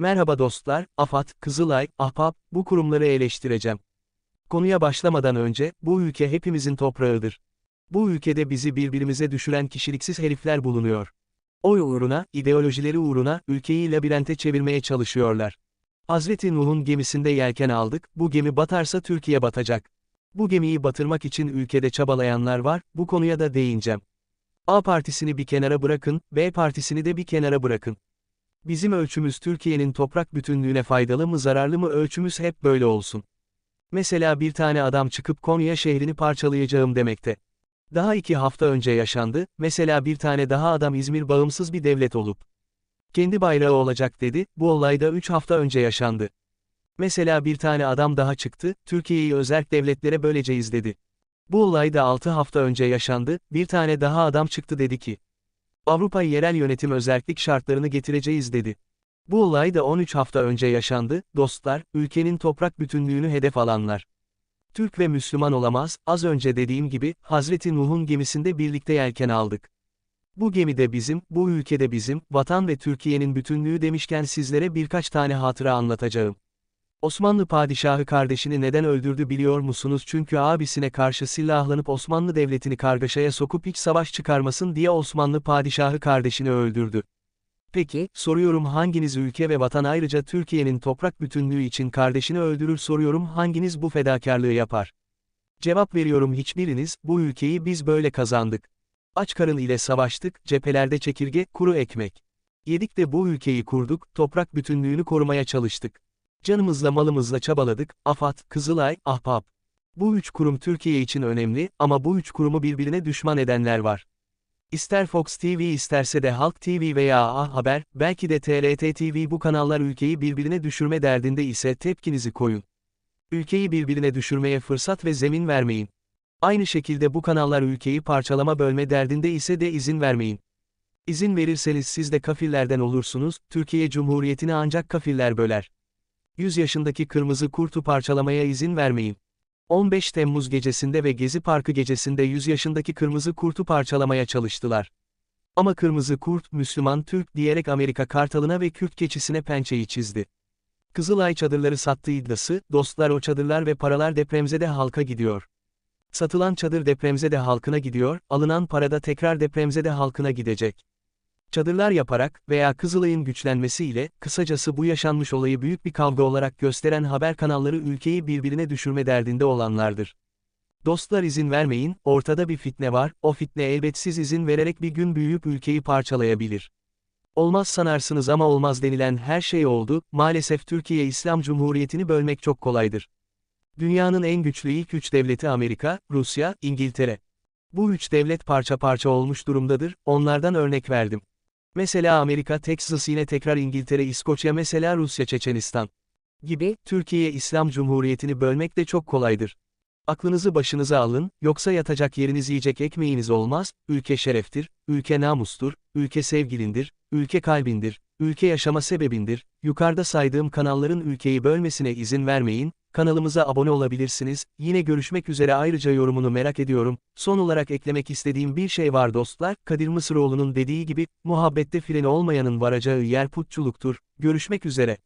Merhaba dostlar, AFAD, Kızılay, AHBAP, bu kurumları eleştireceğim. Konuya başlamadan önce, bu ülke hepimizin toprağıdır. Bu ülkede bizi birbirimize düşüren kişiliksiz herifler bulunuyor. Oy uğruna, ideolojileri uğruna, ülkeyi labirente çevirmeye çalışıyorlar. Hazreti Nuh'un gemisinde yelken aldık, bu gemi batarsa Türkiye batacak. Bu gemiyi batırmak için ülkede çabalayanlar var, bu konuya da değineceğim. A partisini bir kenara bırakın, B partisini de bir kenara bırakın. Bizim ölçümüz Türkiye'nin toprak bütünlüğüne faydalı mı zararlı mı ölçümüz hep böyle olsun. Mesela bir tane adam çıkıp Konya şehrini parçalayacağım demekte. Daha iki hafta önce yaşandı, mesela bir tane daha adam İzmir bağımsız bir devlet olup. Kendi bayrağı olacak dedi, bu olay da üç hafta önce yaşandı. Mesela bir tane adam daha çıktı, Türkiye'yi özerk devletlere böleceğiz dedi. Bu olay da 6 hafta önce yaşandı, bir tane daha adam çıktı dedi ki. Avrupa yerel yönetim özellik şartlarını getireceğiz dedi. Bu olay da 13 hafta önce yaşandı, dostlar, ülkenin toprak bütünlüğünü hedef alanlar. Türk ve Müslüman olamaz, az önce dediğim gibi, Hazreti Nuh'un gemisinde birlikte yelken aldık. Bu gemide bizim, bu ülkede bizim, vatan ve Türkiye'nin bütünlüğü demişken sizlere birkaç tane hatıra anlatacağım. Osmanlı padişahı kardeşini neden öldürdü biliyor musunuz? Çünkü abisine karşı silahlanıp Osmanlı Devleti'ni kargaşaya sokup iç savaş çıkarmasın diye Osmanlı padişahı kardeşini öldürdü. Peki, soruyorum hanginiz ülke ve vatan ayrıca Türkiye'nin toprak bütünlüğü için kardeşini öldürür soruyorum hanginiz bu fedakarlığı yapar? Cevap veriyorum hiçbiriniz, bu ülkeyi biz böyle kazandık. Aç karın ile savaştık, cephelerde çekirge, kuru ekmek. Yedik de bu ülkeyi kurduk, toprak bütünlüğünü korumaya çalıştık. Canımızla malımızla çabaladık, AFAD, Kızılay, Ahbap. Bu üç kurum Türkiye için önemli ama bu üç kurumu birbirine düşman edenler var. İster Fox TV isterse de Halk TV veya A Haber, belki de TRT TV bu kanallar ülkeyi birbirine düşürme derdinde ise tepkinizi koyun. Ülkeyi birbirine düşürmeye fırsat ve zemin vermeyin. Aynı şekilde bu kanallar ülkeyi parçalama bölme derdinde ise de izin vermeyin. İzin verirseniz siz de kafirlerden olursunuz, Türkiye Cumhuriyeti'ni ancak kafirler böler. 100 yaşındaki kırmızı kurtu parçalamaya izin vermeyin. 15 Temmuz gecesinde ve Gezi Parkı gecesinde 100 yaşındaki kırmızı kurtu parçalamaya çalıştılar. Ama kırmızı kurt, Müslüman Türk diyerek Amerika kartalına ve Kürt keçisine pençeyi çizdi. Kızılay çadırları sattığı iddiası, dostlar o çadırlar ve paralar depremzede halka gidiyor. Satılan çadır depremzede halkına gidiyor, alınan para da tekrar depremzede halkına gidecek. Çadırlar yaparak veya Kızılay'ın güçlenmesiyle, kısacası bu yaşanmış olayı büyük bir kavga olarak gösteren haber kanalları ülkeyi birbirine düşürme derdinde olanlardır. Dostlar izin vermeyin, ortada bir fitne var, o fitne elbetsiz izin vererek bir gün büyüyüp ülkeyi parçalayabilir. Olmaz sanarsınız ama olmaz denilen her şey oldu, maalesef Türkiye İslam Cumhuriyeti'ni bölmek çok kolaydır. Dünyanın en güçlü ilk üç devleti Amerika, Rusya, İngiltere. Bu üç devlet parça parça olmuş durumdadır, onlardan örnek verdim. Mesela Amerika Texas yine tekrar İngiltere İskoçya mesela Rusya Çeçenistan. Gibi, Türkiye İslam Cumhuriyeti'ni bölmek de çok kolaydır. Aklınızı başınıza alın, yoksa yatacak yeriniz yiyecek ekmeğiniz olmaz, ülke şereftir, ülke namustur, ülke sevgilindir, ülke kalbindir, ülke yaşama sebebindir, yukarıda saydığım kanalların ülkeyi bölmesine izin vermeyin, kanalımıza abone olabilirsiniz, yine görüşmek üzere. Ayrıca yorumunu merak ediyorum, son olarak eklemek istediğim bir şey var dostlar, Kadir Mısıroğlu'nun dediği gibi, muhabbette freni olmayanın varacağı yer putçuluktur, görüşmek üzere.